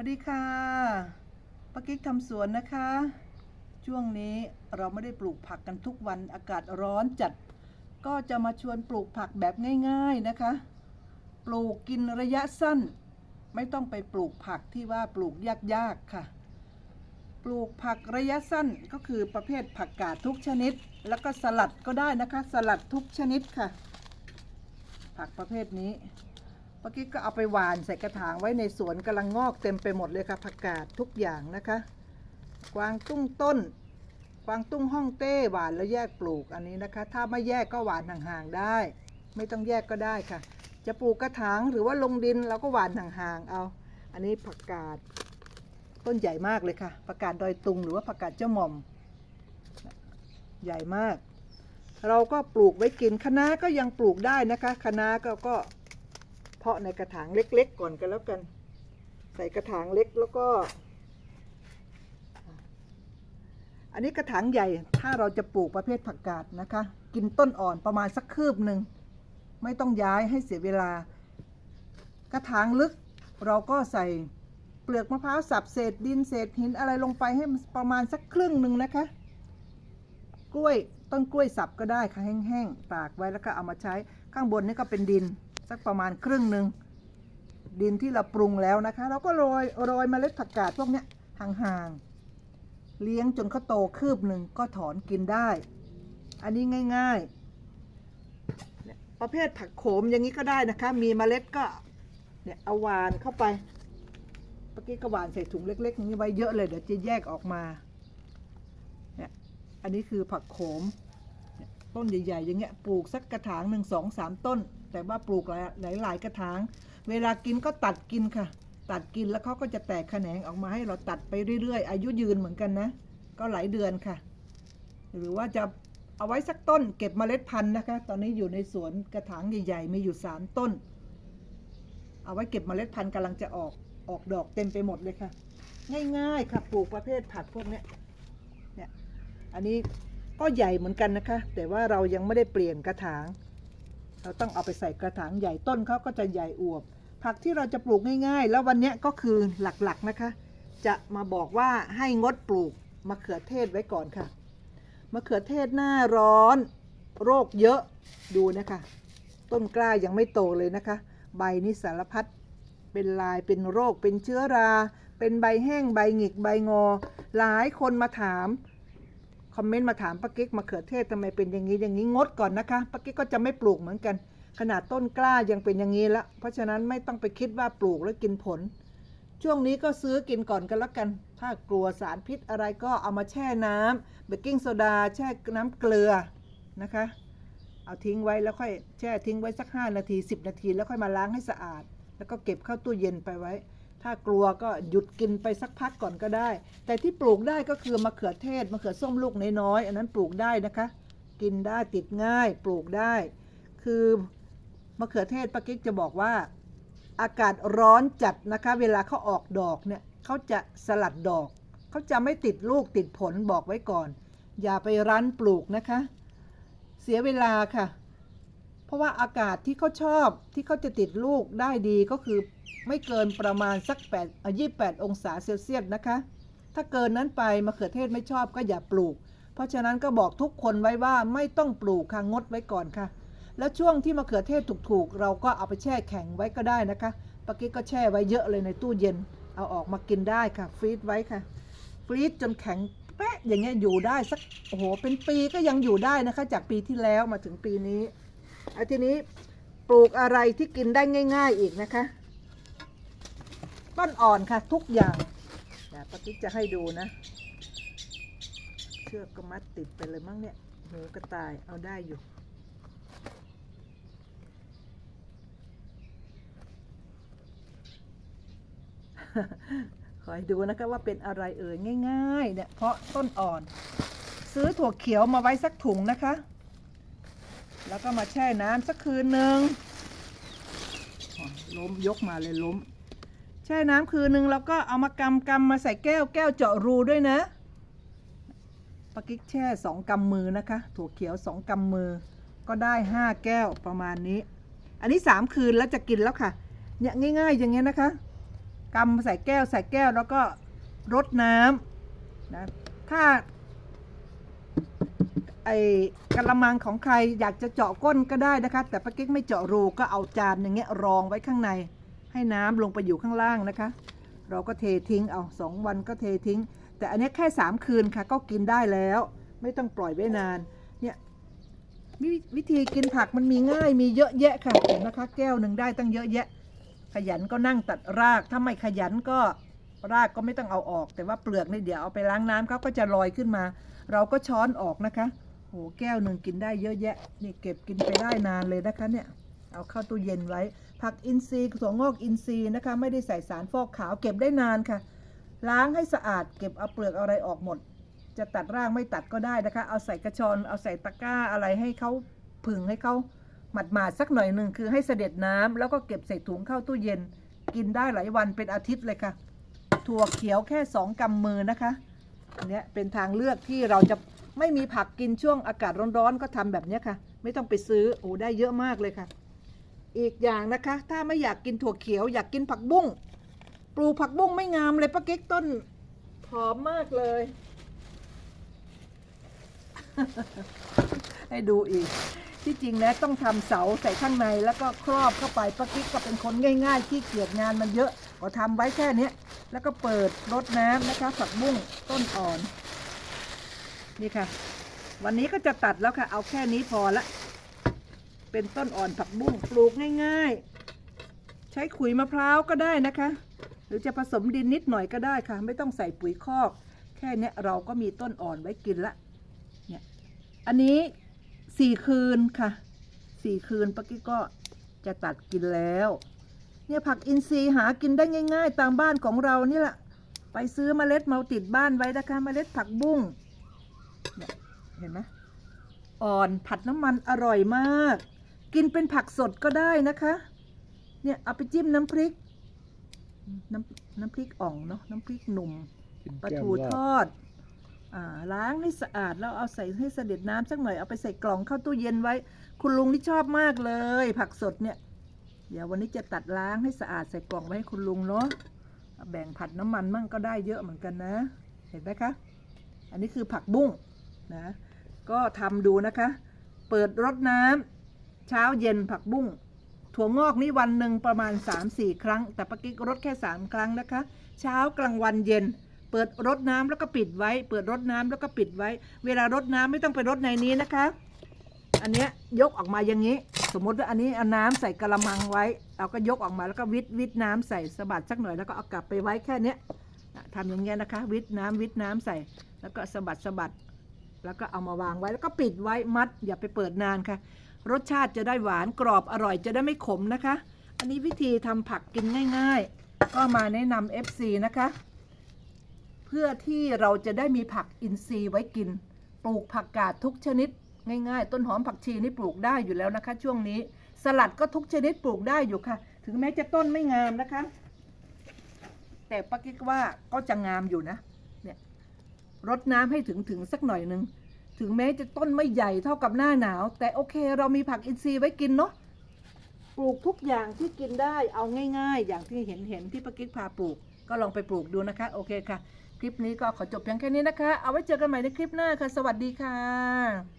วัสดีค่ะป้ากิ๊กทำสวนนะคะ ช่วงนี้เราไม่ได้ปลูกผักกันทุกวันอากาศร้อนจัด ก็จะมาชวนปลูกผักแบบง่าย ๆนะคะ ปลูกกินระยะสั้น ไม่ต้องไปปลูกผักที่ว่าปลูกยากๆค่ะ ปลูกผักระยะสั้นก็คือประเภทผักกาดทุกชนิด แล้วก็สลัดก็ได้นะคะ สลัดทุกชนิดค่ะ ผักประเภทนี้ เมื่อกี้ก็เอาไปหวานใส่กระถางไว้ในสวนกำลังงอกเต็มไปหมดเลยค่ะผักกาดทุกอย่างนะคะ กวางตุ้งต้น กวางตุ้งห้องเต้หวานแล้วแยกปลูกอันนี้นะคะ ถ้าไม่แยกก็หวานห่างๆได้ ไม่ต้องแยกก็ได้ค่ะ จะปลูกกระถางหรือว่าลงดินเราก็หวานห่างๆเอา อันนี้ผักกาดต้นใหญ่มากเลยค่ะผักกาดดอยตุงหรือว่าผักกาดเจ้าหม่อม ใหญ่มากเราก็ปลูกไว้กินคะน้าก็ยังปลูกได้นะคะคะน้าก็ก็ เพาะในกระถางเล็กๆก่อนกันแล้วกัน ใส่กระถางเล็กแล้วก็ อันนี้กระถางใหญ่ถ้าเราจะปลูกประเภทผักกาดนะคะ กินต้นอ่อนประมาณสักคืบหนึ่งไม่ต้องย้ายให้เสียเวลา กระถางลึกเราก็ใส่เปลือกมะพร้าวสับเศษดินเศษหินอะไรลงไปให้ประมาณสักครึ่งหนึ่งนะคะ กล้วยต้นกล้วยสับก็ได้ค่ะแห้งๆตากไว้แล้วก็เอามาใช้ข้างบนนี่ก็เป็นดิน สักประมาณครึ่งหนึ่งดินที่เราปรุงแล้วนะคะ เราก็โรยโรยเมล็ดผักกาดพวกเนี้ยห่างๆ เลี้ยงจนเขาโตคืบหนึ่งก็ถอนกินได้ อันนี้ง่ายๆ ประเภทผักโขมอย่างนี้ก็ได้นะคะ มีเมล็ดก็เนี่ยเอาหวานเข้าไปเมื่อกี้ก็หวานใส่ถุงเล็กๆนี้ไว้เยอะเลยเดี๋ยวจะแยกออกมาเนี่ยอันนี้คือผักโขมต้นใหญ่ๆอย่างเงี้ยปลูกสักกระถางหนึ่งสองสามต้น แต่ว่าปลูกหลายหลายกระถาง เวลากินก็ตัดกินค่ะ ตัดกินแล้วเขาก็จะแตกแขนงออกมาให้เราตัดไปเรื่อยๆ อายุยืนเหมือนกันนะ ก็หลายเดือนค่ะ หรือว่าจะเอาไว้สักต้นเก็บเมล็ดพันธุ์นะคะ ตอนนี้อยู่ในสวนกระถางใหญ่ๆ มีอยู่สามต้น เอาไว้เก็บเมล็ดพันธุ์กำลังจะออกออกดอกเต็มไปหมดเลยค่ะ ง่ายๆค่ะปลูกประเภทผักพวกนี้เนี่ยอันนี้ก็ใหญ่เหมือนกันนะคะ แต่ว่าเรายังไม่ได้เปลี่ยนกระถาง เราต้องเอาไปใส่กระถางใหญ่ต้นเขาก็จะใหญ่อวบ ผักที่เราจะปลูกง่าย ๆ แล้ววันนี้ก็คือหลักๆนะคะ จะมาบอกว่าให้งดปลูกมะเขือเทศไว้ก่อนค่ะมะเขือเทศหน้าร้อน โรคเยอะดูนะคะ ต้นกล้ายังไม่โตเลยนะคะ ใบนี่สารพัดเป็นลายเป็นโรคเป็นเชื้อรา เป็นใบแห้งใบหงิกใบงอ หลายคนมาถาม คอมเมนต์มาถามป้ากิ๊กมะเขือเทศทำไมเป็นอย่างนี้อย่างนี้งดก่อนนะคะป้ากิ๊กก็จะไม่ปลูกเหมือนกัน ขนาดต้นกล้ายังเป็นอย่างนี้ละเพราะฉะนั้นไม่ต้องไปคิดว่าปลูกแล้วกินผล ช่วงนี้ก็ซื้อกินก่อนกันแล้วกัน ถ้ากลัวสารพิษอะไรก็เอามาแช่น้ำเบกกิ้งโซดาแช่น้ำเกลือนะคะ เอาทิ้งไว้แล้วค่อยแช่ทิ้งไว้สัก 5 นาที 10 นาที แล้วค่อยมาล้างให้สะอาด แล้วก็เก็บเข้าตู้เย็นไปไว้ ถ้ากลัวก็หยุดกินไปสักพักก่อนก็ได้ แต่ที่ปลูกได้ก็คือมะเขือเทศมะเขือส้มลูกน้อยๆอันนั้นปลูกได้นะคะ กินได้ติดง่ายปลูกได้ คือมะเขือเทศป้ากิ๊กจะบอกว่า อากาศร้อนจัดนะคะ เวลาเขาออกดอกเนี่ยเขาจะสลัดดอกเขาจะไม่ติดลูกติดผลบอกไว้ก่อน อย่าไปรั้นปลูกนะคะ เสียเวลาค่ะ เพราะว่าอากาศที่เขาชอบที่เขาจะติดลูกได้ดีก็คือไม่เกินประมาณสัก8อ28 องศาเซลเซียสนะคะ ถ้าเกินนั้นไปมะเขือเทศไม่ชอบก็อย่าปลูก เพราะฉะนั้นก็บอกทุกคนไว้ว่าไม่ต้องปลูกค่ะงดไว้ก่อนค่ะ แล้วช่วงที่มะเขือเทศถูกๆ เราก็เอาไปแช่แข็งไว้ก็ได้นะคะปกี้ก็แช่ไว้เยอะเลยในตู้เย็น เอาออกมากินได้ค่ะฟรีซไว้ค่ะฟรีซจนแข็งแป๊ะอย่างเงี้ยอยู่ได้สักโอ้โหเป็นปีก็ยังอยู่ได้นะคะ จากปีที่แล้วมาถึงปีนี้ อาทีนี้ปลูกอะไรที่กินได้ง่าย ๆอีกนะคะ ต้นอ่อนค่ะทุกอย่างเดี๋ยวปากี้จะให้ดูนะ เชือกก็มัดติดไปเลยมั้งเนี่ยหูกระต่ายเอาได้อยู่คอยดูนะคะว่าเป็นอะไรเอ่ยง่ายๆเนี่ยเพราะต้นอ่อน ซื้อถั่วเขียวมาไว้สักถุงนะคะ แล้วก็มาแช่น้ำสักคืนหนึ่งล้มยกมาเลยล้ม แช่น้ำคืนหนึ่งแล้วก็เอามากำกำมาใส่แก้วแก้วเจาะรูด้วยนะปากิ๊กแช่สองกำมือนะคะ ถั่วเขียวสองกำมือ ก็ได้ห้าแก้วประมาณนี้ อันนี้สามคืนแล้วจะกินแล้วค่ะเนี่ยง่าย ๆ อย่างเงี้ยนะคะกำใส่แก้วใส่แก้วแล้วก็รดน้ำนะถ้า ไอ้กระมังของใครอยากจะเจาะก้นก็ได้นะคะ แต่ป้ากิ๊กไม่เจาะรูก็เอาจานอย่างเงี้ยรองไว้ข้างใน ให้น้ำลงไปอยู่ข้างล่างนะคะ เราก็เททิ้งเอาสองวันก็เททิ้ง แต่อันนี้แค่สามคืนค่ะ ก็กินได้แล้ว ไม่ต้องปล่อยไว้นานเนี่ยวิวิธีกินผักมันมีง่ายมีเยอะแยะค่ะเห็นนะคะ แก้วหนึ่งได้ตั้งเยอะแยะ ขยันก็นั่งตัดรากถ้าไม่ขยันก็รากก็ไม่ต้องเอาออก แต่ว่าเปลือกนี่เดี๋ยวเอาไปล้างน้ำเขาก็จะลอยขึ้นมา เราก็ช้อนออกนะคะ โอ้แก้วหนึ่งกินได้เยอะแยะ นี่เก็บกินไปได้นานเลยนะคะเนี่ย เอาเข้าตู้เย็นไว้ ผักอินทรีย์ถั่วงอกอินทรีย์นะคะ ไม่ได้ใส่สารฟอกขาวเก็บได้นานค่ะ ล้างให้สะอาดเก็บเอาเปลือกอะไรออกหมด จะตัดรากไม่ตัดก็ได้นะคะ เอาใส่กระชอนเอาใส่ตะกร้าอะไรให้เขาผึ่งให้เขาหมาดหมาดสักหน่อยหนึ่งคือให้เสด็จน้ำแล้วก็เก็บใส่ถุงเข้าตู้เย็น กินได้หลายวันเป็นอาทิตย์เลยค่ะ ถั่วเขียวแค่สองกำมือนะคะเนี้ยเป็นทางเลือกที่เราจะ ไม่มีผักกินช่วงอากาศร้อนๆ ก็ทำแบบนี้ค่ะ ไม่ต้องไปซื้อโอ้ได้เยอะมากเลยค่ะ อีกอย่างนะคะ ถ้าไม่อยากกินถั่วเขียว อยากกินผักบุ้งปลูกผักบุ้งไม่งามเลยป้าเก๊กต้นผอมมากเลย ให้ดูอีก ที่จริงแล้วต้องทำเสาใส่ข้างในแล้วก็ครอบเข้าไปป้ากิ๊กก็เป็นคนง่ายๆที่เกียจงานมันเยอะก็ทำไว้แค่เนี้ยแล้วก็เปิดรดน้ำนะคะ ผักบุ้งต้นอ่อน นี่ค่ะ วันนี้ก็จะตัดแล้วค่ะ เอาแค่นี้พอละ เป็นต้นอ่อนผักบุ้งปลูกง่าย ๆ ใช้ขุยมะพร้าวก็ได้นะคะ หรือจะผสมดินนิดหน่อยก็ได้ค่ะ ไม่ต้องใส่ปุ๋ยคอก แค่นี้เราก็มีต้นอ่อนไว้กินละ เนี่ย อันนี้สี่คืนค่ะสี่คืนปกี้ก็จะตัดกินแล้ว เนี่ยผักอินทรีย์หากินได้ง่าย ๆ ตามบ้านของเรานี่แหละ ไปซื้อเมล็ดมาติดบ้านไว้นะคะเมล็ดผักบุ้ง เนี่ยเห็นไหมอ่อนผัดน้ำมันอร่อยมาก กินเป็นผักสดก็ได้นะคะ เนี่ยเอาไปจิ้มน้ำพริก น้ำน้ำพริกอ่องเนาะน้ำพริกหนุ่มกินปลาแก้มทูลาบทอดอ่าล้างให้สะอาดแล้วเอาใส่ให้เสด็จน้ำสักหน่อยเอาไปใส่กล่องเข้าตู้เย็นไว้ คุณลุงนี่ชอบมากเลย ผักสดเนี่ย เดี๋ยววันนี้จะตัดล้างให้สะอาดใส่กล่องไว้ให้คุณลุงเนาะเอาแบ่งผัดน้ำมันมั่งก็ได้เยอะเหมือนกันนะ เห็นไหมคะ อันนี้คือผักบุ้ง นะก็ทำดูนะคะ เปิดรดน้ำเช้าเย็นผักบุ้งถั่วงอกนี่วันหนึ่งประมาณ 3-4 ครั้ง แต่ปกิกรดแค่ 3 ครั้งนะคะ เช้ากลางวันเย็น เปิดรดน้ำแล้วก็ปิดไว้ เปิดรดน้ำแล้วก็ปิดไว้ เวลารดน้ำไม่ต้องไปรดในนี้นะคะ อันเนี้ยยกออกมาอย่างนี้ สมมติว่าอันนี้เอาน้ำใส่กระมังไว้เราก็ยกออกมาแล้วก็วิดวิดน้ำใส่สะบัดสักหน่อยแล้วก็เอากลับไปไว้แค่เนี้ยทำอย่างเงี้ยนะคะ วิดน้ำวิดน้ำใส่ แล้วก็สะบัดสะบัด แล้วก็เอามาวางไว้แล้วก็ปิดไว้มัด อย่าไปเปิดนานค่ะ รสชาติจะได้หวานกรอบอร่อยจะได้ไม่ขมนะคะ อันนี้วิธีทำผักกินง่าย ๆ ก็มาแนะนำ FC นะคะ เพื่อที่เราจะได้มีผักอินทรีย์ไว้กิน ปลูกผักกาดทุกชนิด ง่าย ๆ ต้นหอมผักชีนี่ปลูกได้อยู่แล้วนะคะ ช่วงนี้ สลัดก็ทุกชนิดปลูกได้อยู่ค่ะ ถึงแม้จะต้นไม่งามนะคะ แต่ป้ากิ๊กว่าก็จะงามอยู่นะ รดน้ำให้ถึงถึงสักหน่อยหนึ่งถึงแม้จะต้นไม่ใหญ่เท่ากับหน้าหนาว แต่โอเคเรามีผักอินทรีย์ไว้กินเนาะปลูกทุกอย่างที่กินได้เอาง่าย ๆ อย่างที่เห็นเห็นที่ปกิ๊กพาปลูก ก็ลองไปปลูกดูนะคะ โอเคค่ะ คลิปนี้ก็ขอจบเพียงแค่นี้นะคะ เอาไว้เจอกันใหม่ในคลิปหน้าค่ะ สวัสดีค่ะ